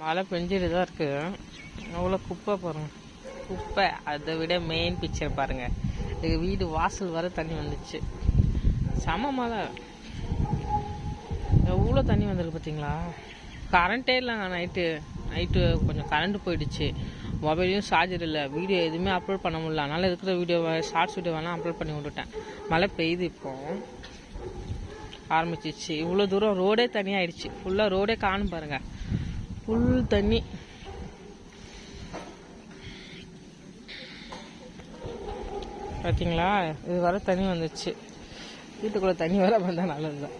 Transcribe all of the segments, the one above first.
மழை பெஞ்சிட்டு தான் இருக்கு. அவ்வளோ குப்பை பாருங்க. குப்பை அதை விட மெயின் பிக்சர் பாருங்க. எங்க வீடு வாசல் வர தண்ணி வந்துச்சு. செம மழை. எவ்வளோ தண்ணி வந்திருக்கு பார்த்தீங்களா கரண்ட்டே இல்லைங்க நைட்டு நைட்டு கொஞ்சம் கரண்ட்டு போயிடுச்சு. மொபைலையும் சார்ஜர் இல்லை. வீடியோ எதுவுமே அப்லோட் பண்ண முடியல. அதனால் இருக்கிற வீடியோ ஷார்ட்ஸ் வீடியோ வேணால் அப்லோட் பண்ணி விட்டுட்டேன். மழை பெய்யுது இப்போ. ஆரம்பிச்சிச்சு. இவ்வளோ தூரம் ரோடே தனியாயிடுச்சு. ஃபுல்லாக ரோடே காணும் பாருங்கள் ஃபுல் தண்ணி. பார்த்தீங்களா இது வர தண்ணி வந்துச்சு வீட்டுக்குள்ளே தண்ணி வர வந்தால் நல்லதுதான்.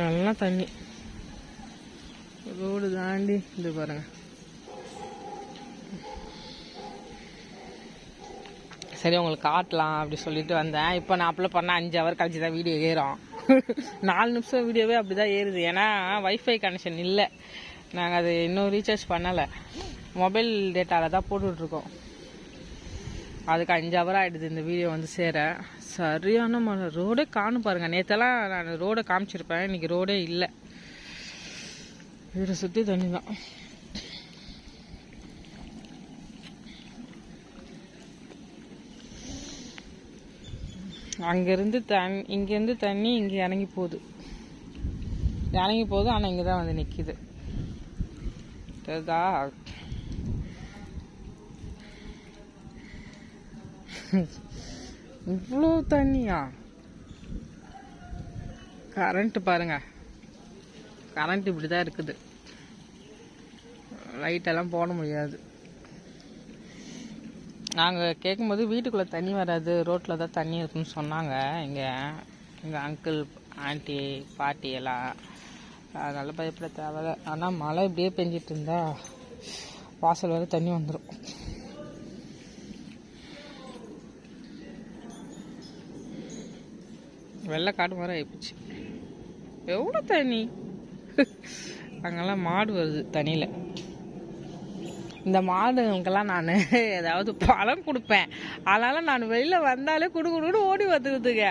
நல்லா தண்ணி. ரோடு தாண்டி இது பாருங்க. சரி உங்களுக்கு காட்டலாம் அப்படி சொல்லிட்டு வந்தேன். இப்போ நான் அப்ளை பண்ண அஞ்சு ஹவர் கழிச்சு தான் வீடியோ ஏறும். நாலு நிமிஷம் வீடியோவே அப்படி தான் ஏறுது. ஏன்னா வைஃபை கனெக்ஷன் இல்லை. நாங்கள் அது இன்னும் ரீசார்ஜ் பண்ணலை. மொபைல் டேட்டாவில் தான் போட்டுட்ருக்கோம். அதுக்கு அஞ்சு ஹவர் ஆகிடுது இந்த வீடியோ வந்து சேர. சரியான மழை. ரோடே காணும் பாருங்கள் நேற்றெல்லாம் நான் ரோடை காமிச்சிருப்பேன். இன்றைக்கி ரோடே இல்லை. வீடை சுற்றி தண்ணி தான் அங்கேருந்து தண்ணி இங்கேருந்து தண்ணி இங்கே இறங்கி போகுது. இறங்கி போகுது ஆனால் இங்கே தான் வந்து நிற்கிது இவ்வளோ தண்ணியா? கரண்ட்டு பாருங்க. கரண்ட் இப்படி தான் இருக்குது. லைட்டெல்லாம் போட முடியாது. நாங்கள் கேட்கும்போது வீட்டுக்குள்ளே தண்ணி வராது ரோட்டில் தான் தண்ணி இருக்குன்னு சொன்னாங்க. இங்கே எங்கள் அங்கிள் ஆண்டி பாட்டி எல்லாம் அதனால் பயப்பட தேவை ஆனால் மழை இப்படியே பெஞ்சிட்டு இருந்தா வாசல் வரை தண்ணி வந்துடும் வெள்ளை காடு மாதிரி ஆயிப்போச்சு. எவ்வளோ தண்ணி? அங்கெல்லாம் மாடு வருது தண்ணியில். இந்த மாடுங்களுக்கெல்லாம் நான் ஏதாவது பழம் கொடுப்பேன். அதனால் நான் வெளியில் வந்தாலே குடு குடுன்னு ஓடி வந்துருதுங்க.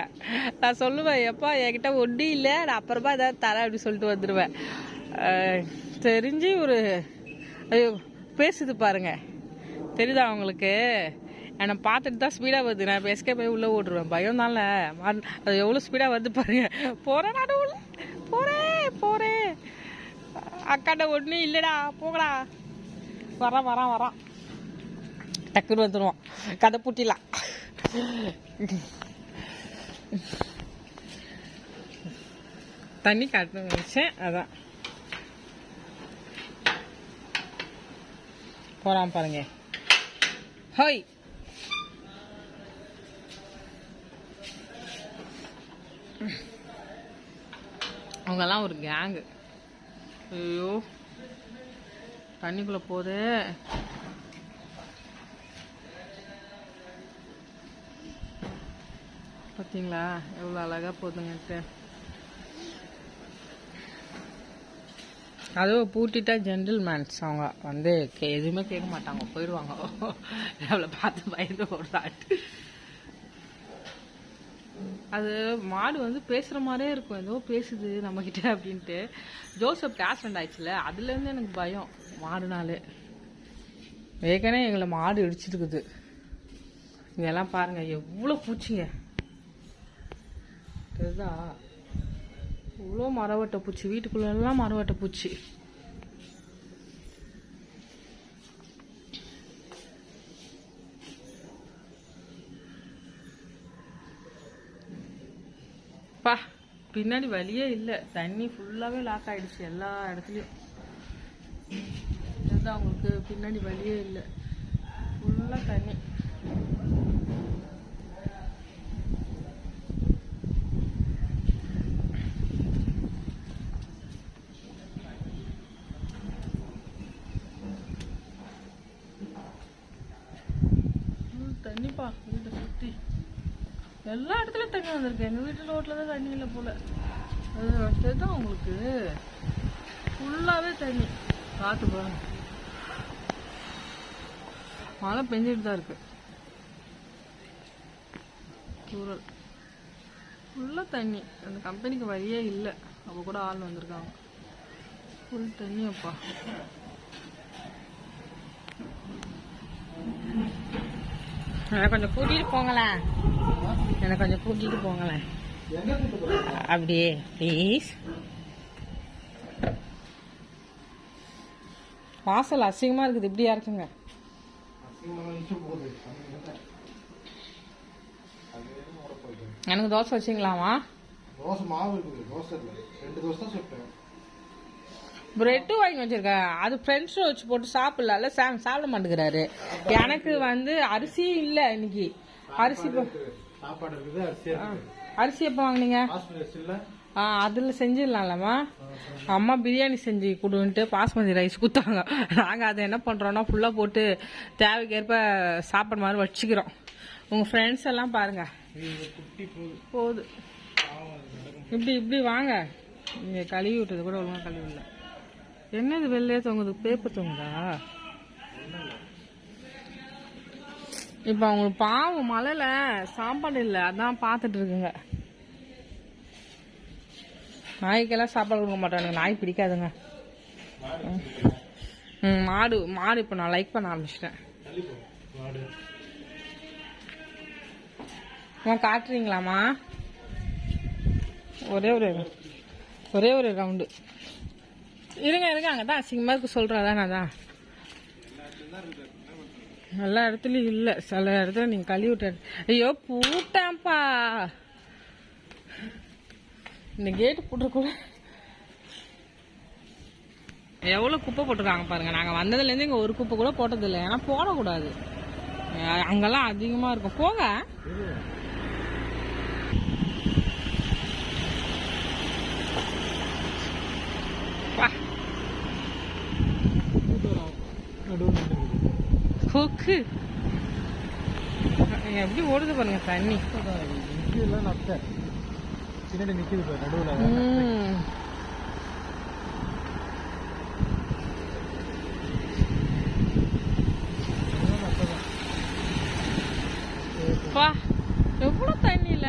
நான் சொல்லுவேன் எப்பா என்கிட்ட ஒட்டி இல்லை நான் அப்புறமா ஏதாவது தரேன் அப்படி சொல்லிட்டு வந்துடுவேன் தெரிஞ்சு ஒரு ஐயோ பேசுது பாருங்க. தெரியுதா உங்களுக்கு? என்னை பார்த்துட்டு தான் ஸ்பீடாக வருது. நான் பேசக்க போய் உள்ளே ஓட்டுருவேன் பயம் தான்ல மாடு அது எவ்வளோ ஸ்பீடாக வருது பாருங்க. போகிறேன் நான் உள்ள போகிறேன் போகிறேன் அக்காட்ட ஒன்றும் இல்லைடா போகடா வரான் வரான் வரான். டக்குன்னு வந்துடுவான் கதை பூட்டிலாம் தண்ணி காட்டணும் நினச்சேன். அதான். போகிறான் பாருங்க. ஹோய். அவங்கெல்லாம் ஒரு கேங்கு ஐயோ. தண்ணிக்குள்ளே போதே. பார்த்தீங்களா எவ்வளோ அழகாக போகுதுங்கன்ட்டு அதுவும் பூட்டிட்டா ஜென்டில்மேன்ஸ் அவங்க. வந்து கே- எதுவுமே கேட்க மாட்டாங்க. போயிடுவாங்க. அவளை பார்த்து பயந்து ஓடுறாட்டு அது மாடு வந்து பேசுகிற மாதிரியே இருக்கும். ஏதோ பேசுது நம்மக்கிட்ட அப்படின்ட்டு. ஜோசப் ஆக்சிடென்ட் ஆயிடுச்சுல. அதுலேருந்து எனக்கு பயம். மாடுனாலே. ஏற்கனவே எங்களை மாடு இடிச்சிருக்குது. இதெல்லாம் பாருங்க எவ்வளோ பூச்சிங்க. இதுதா இவ்வளோ மரவட்டை பூச்சி. வீட்டுக்குள்ள எல்லாம் மரவட்டை பூச்சி. பா பின்னாடி வழியே இல்லை. தண்ணி ஃபுல்லாகவே லாக் ஆகிடுச்சு எல்லா இடத்துலையும். இதுதான் அவங்களுக்கு பின்னாடி வழியே இல்லை. ஃபுல்லாக தண்ணி. தண்ணிப்பா வீட்டை சுற்றி எல்லா இடத்துலையும் தண்ணி வந்திருக்கு. எங்கள் வீட்டு ரோட்டில் தான் தண்ணி இல்லை போல். அது அதுதான் உங்களுக்கு. ஃபுல்லாகவே தண்ணி. காற்று போகணும் மழை பெஞ்சிட்டு தான் இருக்கு. தூரல் ஃபுல்லாக தண்ணி. அந்த கம்பெனிக்கு வழியே இல்லை. அப்போ கூட ஆள் வந்திருக்காங்க. ஃபுல் தண்ணி அப்பா. எனக்கு கொஞ்சம் கூட்டிட்டு போங்களேன். என்னை கொஞ்சம் கூட்டிட்டு போங்களேன். அப்படியே ப்ளீஸ் வாசல் அசிங்கமா இருக்குது. இப்படியா இருக்குங்க? எனக்கு தோசை வச்சிங்களாமா தோசை மாவு இருக்குது தோசை ரெண்டு தோசை தான் சுட்டேன். பிரெட்டும் வாங்கி வச்சிருக்கேன் அது ஃப்ரெண்ட்ஸ் வச்சு போட்டு சாப்பிடல சாம் சாப்பிட மாட்டேங்கிறாரு. எனக்கு வந்து அரிசி இல்ல இன்னைக்கு. அரிசி சாப்பாடு இருக்குது அரிசி அரிசி எப்போ வாங்குனீங்க? ஆ அதில் செஞ்சிடலாம்லம்மா. அம்மா பிரியாணி செஞ்சு கொடுன்ட்டு பாஸ்மதி ரைஸ் கொடுத்தாங்க. நாங்கள் அதை என்ன பண்ணுறோன்னா ஃபுல்லாக போட்டு தேவைக்கேற்ப சாப்பாடு மாதிரி வச்சுக்கிறோம். உங்கள் ஃப்ரெண்ட்ஸ் எல்லாம் பாருங்கள் போகுது இப்படி இப்படி வாங்க. இங்கே கழுவி விட்டது கூட ஒழுங்காக கழுவி இல்லை என்னது வெளிலே தொங்குது? பேப்பர் தொங்குதா? இப்போ அவங்களுக்கு பாவம் மழையில சாப்பாடு இல்லை. அதான் பார்த்துட்டு இருக்குங்க. நாய்க்கெல்லாம் சாப்பாடு கொடுக்க மாட்டானுங்க. நாய் பிடிக்காதுங்க. ம். மாடு மாடு இப்போ நான் லைக் பண்ண ஆரம்பிச்சிட்டேன். தள்ளி அம்மா காட்டுறீங்களாம்மா? ஒரே ஒரு ஒரே ஒரு ரவுண்டு இருங்க இருங்க அங்கே தான் அசிங்கமாக இருக்கு சொல்கிறேன் நான் தான் எல்லா இடத்துலையும் இல்லை. சில இடத்துல நீங்கள் கழுவி விட்ட ஐயோ பூட்டான்ப்பா. இந்த கேட்டு போட்டு எவ்வளோ குப்பை போட்டிருக்காங்க பாருங்கள் நாங்கள் வந்ததுலேருந்து இங்கே ஒரு குப்பை கூட போட்டதில்லை. ஏன்னா போடக்கூடாது. அங்கெல்லாம் அதிகமாக இருக்கும். போங்க. கொக்கு. எப்படி ஓடுது பாருங்க தண்ணி. நிற்கிதுலாம் நத்தை பின்னாடி இப்போ நடுவில். ம். நத்தை தான் பா எவ்வளோ தண்ணியில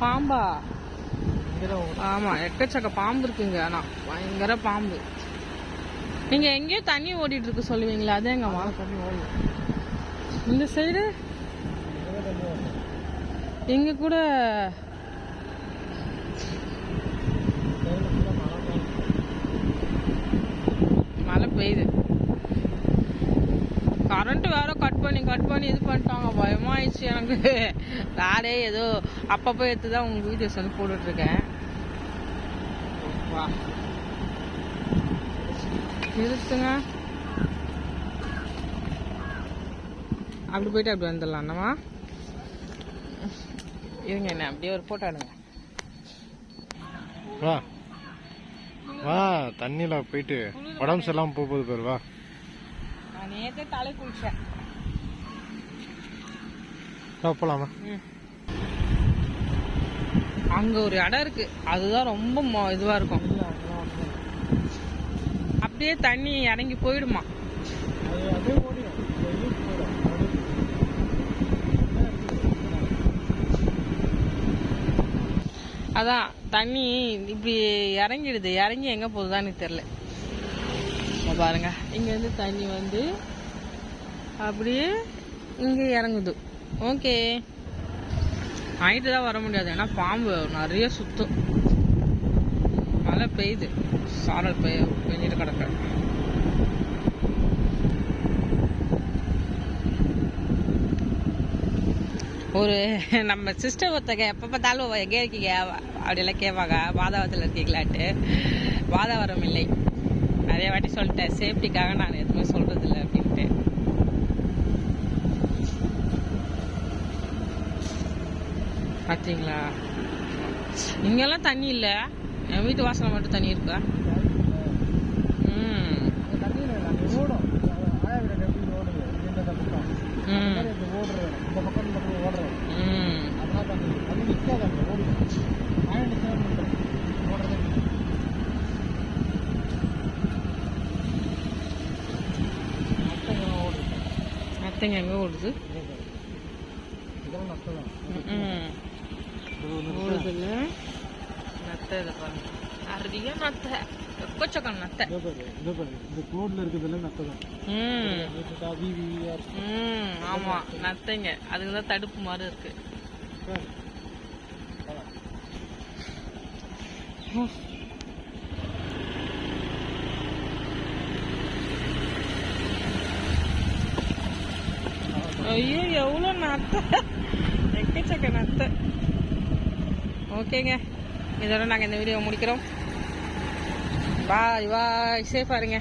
பாம்பு? ஆமா எக்கச்சக்க பாம்பு இருக்குங்க ஆனா. பயங்கர பாம்பு. நீங்க எங்கேயோ தண்ணி ஓடிட்டு இருக்கு சொல்லுவீங்களா அதே ஓடும் இந்த சைடு இங்கே கூட மழை பெய்யுது. கரண்ட் வேற கட் பண்ணி கட் பண்ணி இது பண்ணிட்டாங்க. பயமாயிடுச்சு எனக்கு. வேறே ஏதோ அப்பப்போ எடுத்து தான் உங்க வீடியோஸ் வந்து போட்டுட்டு இருக்கேன் நிறுத்துங்க. அப்படி போயிட்டு அப்படி வந்துடலாம். என்னம்மா? இருங்க என்ன அப்படியே ஒரு போட்டோ எடுங்க. வா. வா தண்ணியில் போயிட்டு உடம்பு சரியில்லாமல் போக போகுது பேர் வா. நான் நேற்றே தலை குளிச்சேன். போகலாமா. அங்க ஒரு இடம் இருக்கு. அதுதான் ரொம்ப இதுவா இருக்கும். அப்படியே தண்ணி இறங்கி போயிடுமா அதே ஓடிடும் போயிடும் அதான் தண்ணி இப்படி இறங்கிடுது. இறங்கி எங்கே போகுதுன்னு தெரில பாருங்க. இங்கேருந்து தண்ணி வந்து அப்படியே இங்கே இறங்குது. ஓகே. நைட்டு தான் வர முடியாது. ஏன்னா பாம்பு நிறைய சுத்தும். மழை பெய்யுது. சாரல் பெய்ய பெஞ்சிட்டு கிடக்கு. ஒரு நம்ம சிஸ்டர் ஒருத்தங்க எப்போ பார்த்தாலும் எங்கே இருக்கீங்க? அப்படியெல்லாம் கேட்பாங்க. வாதாவரத்தில் இருக்கீங்களான்ட்டு. வாதாவரம் இல்லை. நிறைய வாட்டி சொல்லிட்டேன். சேஃப்டிக்காக நான் எதுவுமே சொல்றதில்ல அப்படின்ட்டு. பார்த்தீங்களா இங்கெல்லாம் தண்ணி இல்லை. என் வீட்டு வாசலை மட்டும் தண்ணி இருக்கா ம் தண்ணியில் அங்கே ஓடும் ஆயாவிட எப்படி ஓடுது இந்த தண்ணி தான் ம் இப்படி ஓடுறது இந்த பக்கம் இந்த பக்கம் ஓடுறது ம் அதெல்லாம் தண்ணி தண்ணி நிற்காது அங்கே ஓடுது ஆயிரம் சேவ் பண்ணுறது ஓடுறது நத்தம் ஓடுது அத்தைங்க எங்கே ஓடுது. ம். நத்தை இதை பாருங்க. நிறைய நத்தை. எக்கச்சக்கம் நத்தை? இந்த கோட்ல இருக்கிறதுல நத்தை தான். ம். விவி ம் ஆமா. நத்தைங்க. அதுக்கு தான் தடுப்பு மாதிரி இருக்கு. ஐயோ எவ்வளோ நத்தை? எக்கச்சக்க நத்தை. ஓகேங்க. இதோட நாங்கள் இந்த வீடியோ முடிக்கிறோம். பாய் பாய். சேஃபாக இருங்க.